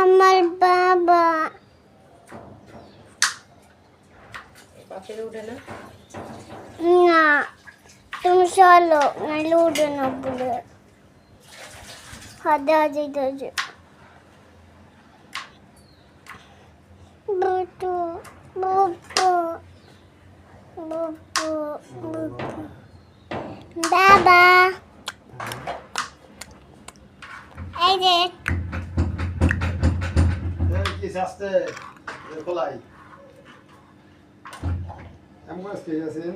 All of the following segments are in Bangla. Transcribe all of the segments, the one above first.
আমার বাবা। পাশের উঠে না? না তুমি চলো উঠে না বলে। হাতে হাতে যাচ্ছে বুটু বুপু বুপু বুপু বাবা এই যে এই কি আসতে খোলাই অ্যাম্বুলেন্স কে আছেন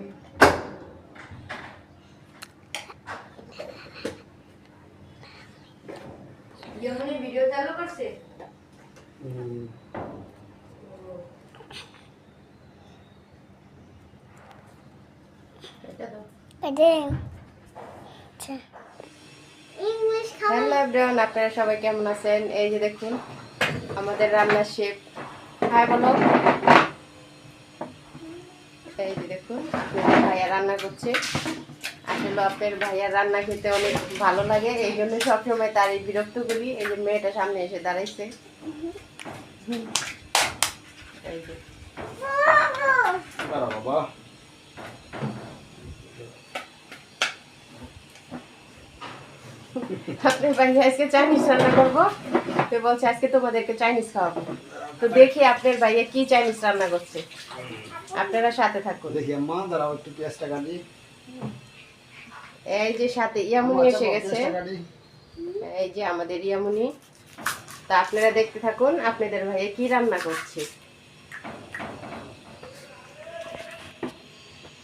যেমনই ভিডিও চালু করছে এটা দাও এটা আচ্ছা ইংলিশ হ্যালো এভরিওয়ান আপনারা সবাই কেমন আছেন? এই যে দেখুন আমাদের রান্নার শেফ হাই বলো। এই যে দেখুন আপনাদের ভাইয়া রান্না করছে। আসলে আপনার ভাইয়ার রান্না খেতে অনেক ভালো লাগে এই জন্য সবসময় তারই বিরক্ত করি। এই যে মেয়েটা সামনে এসে দাঁড়াইছে। এই যে। বাবা। আপনার আজকে চাইনিজ রান্না করব। তো বলছে আজকে তোমাদেরকে চাইনিজ খাওয়াবো। তো দেখি আপনার ভাইয়া কি চাইনিজ রান্না করছে। আপনারা সাথে থাকুন। দেখি আম্মা দাঁড়াও একটু পেঁয়াজটা কাটি এই যে সাথে ইয়ামুনি এসে গেছে। এই যে আমাদের ইয়ামুনি। তা আপনারা দেখতে থাকুন আপনাদের ভাইয়া কি রান্না করছে।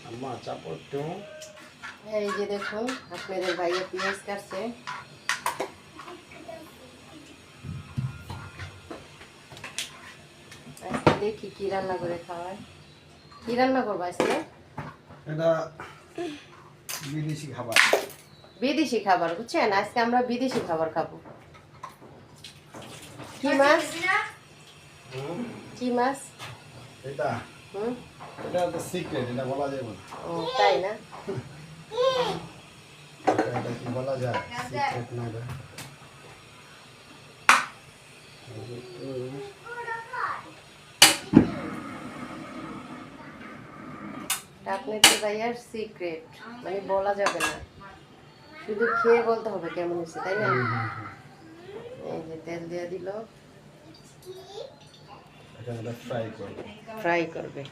আম্মা চাপড় এই যে দেখুন আপনাদের ভাইয়া পেঁয়াজ কাটছে। আজকে দেখি কি রান্না করে খাওয়ায়? কি রান্না করব আজকে? এটা বিদেশি খাবার। বিদেশি খাবার বুঝছেন? আজকে আমরা বিদেশি খাবার খাব। কি মাছ? হুম, কি মাছ? এটা। হুম? এটা তো সিক্রেট এটা বলা যাবে না। ও তাই না? এটা কি বলা যায়? সিক্রেট না এটা এটা ভাইয়ার সিক্রেট মানে বলা যাবে না। শুধু খেয়ে বলতে হবে কেমন হয়েছে তাই না? এই যে তেল দিয়ে দিল। ফ্রাই করব। ফ্রাই করবে।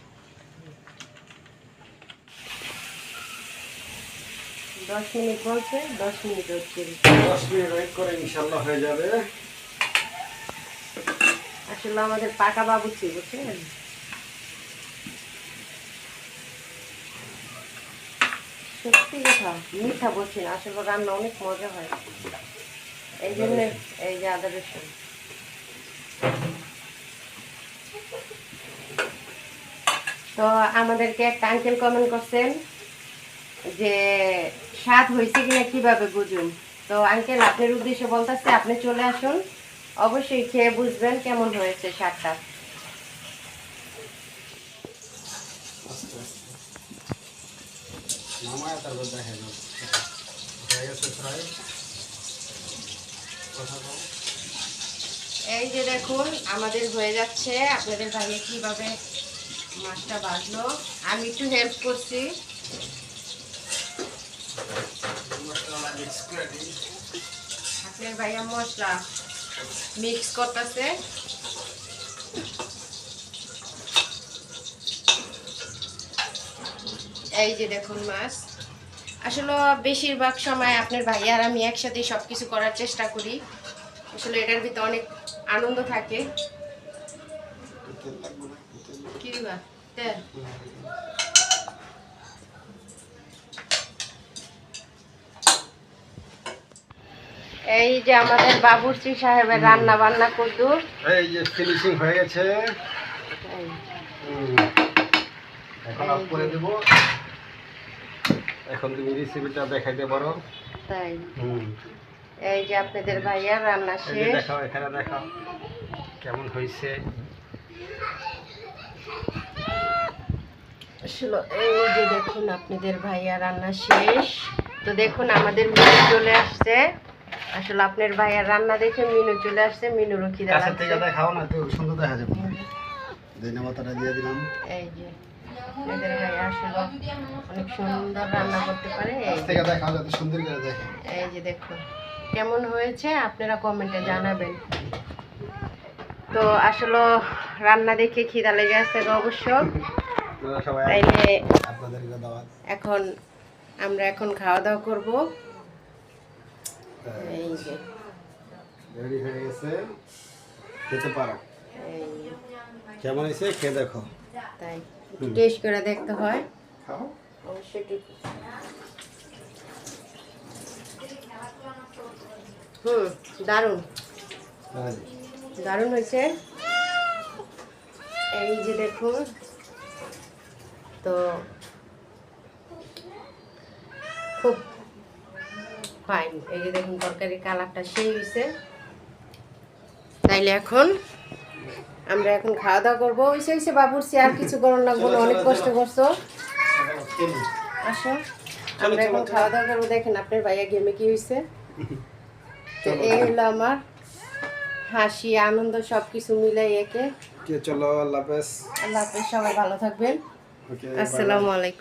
দশ মিনিট বলছে দশ মিনিট হচ্ছে। দশ মিনিট ওয়েট করে ইনশাল্লাহ হয়ে যাবে। আসলে আমাদের পাকা বাবুচি বুঝছেন? সত্যি কথা মিঠা বলছি না আসলে রান্না অনেক মজা হয়। এই জন্য এই যে আদা রসুন। তো আমাদেরকে একটা আঙ্কেল কমেন্ট করছেন যে স্বাদ হয়েছে কিনা কীভাবে বুঝুন? তো আঙ্কেল আপনার উদ্দেশ্যে বলতেছে আপনি চলে আসুন। অবশ্যই খেয়ে বুঝবেন কেমন হয়েছে স্বাদটা। এই যে দেখুন আমাদের হয়ে যাচ্ছে। আপনাদের ভাইয়ে কীভাবে মাছটা বাজলো আমি একটু হেল্প করছি মশলা মিক্স করে দিই আপনার ভাইয়া মশলা মিক্স করতেছে। এই যে দেখুন মাছ। আসলে বেশিরভাগ সময় আপনার ভাইয়া আর আমি একসাথে সব কিছু করার চেষ্টা করি। আসলে এটার ভিতরে অনেক আনন্দ থাকে। কি তেল। এই যে আমাদের বাবুর্চি সাহেবের রান্না বান্না করতো এই যে ফিনিশিং হয়ে গেছে। এখন অফ করে দেব। এখন তুমি রেসিপিটা দেখাইতে পারো। তাই। এই যে আপনাদের ভাইয়া রান্না শেষ। দেখো এখানে দেখো কেমন হয়েছে? এই যে দেখুন আপনাদের ভাইয়া রান্না শেষ। তো দেখুন আমাদের মেয়ে চলে আসছে। আসলে আপনার ভাইয়ার রান্না দেখে মিনু চলে আসছে মিনুরও খিদা কাছের থেকে দেখাও না তো সুন্দর দেখা যাবে। ধনে পাতাটা দিয়ে দিলাম। এই যে ভাইয়া আসলে। অনেক সুন্দর রান্না করতে পারে এই থেকে যাতে সুন্দর করে দেখে। এই যে দেখুন কেমন হয়েছে আপনারা কমেন্টে জানাবেন। তো আসলে রান্না দেখে খিদা লেগে আছে তো অবশ্য। তাইলে এখন আমরা এখন খাওয়া দাওয়া করব। এই যে। রেডি হয়ে গেছে। খেতে পারো। কেমন হয়েছে? খেয়ে দেখো। তাই। টেস্ট করে দেখতে হয়। খাও। অবশ্যই ঠিক হুম দারুণ। দারুণ হয়েছে। এই যে দেখুন। তো খুব ফাইন এই যে দেখুন তরকারি কালারটা সেই হয়েছে তাইলে এখন আমরা এখন খাওয়া দাওয়া করব। হয়েছে হয়েছে বাবুরছি আর কিছু করার লাগবো না অনেক কষ্ট করছ। আসো আমরা এখন খাওয়া দাওয়া করব। দেখেন আপনার ভাইয়া গেমে কি হয়েছে তো এই হলো আমার হাসি আনন্দ সব কিছু মিলাই একে। কে চলো আল্লাহ হাফেজ। আল্লাহ হাফেজ সবাই ভালো থাকবেন। ওকে আসসালামু আলাইকুম।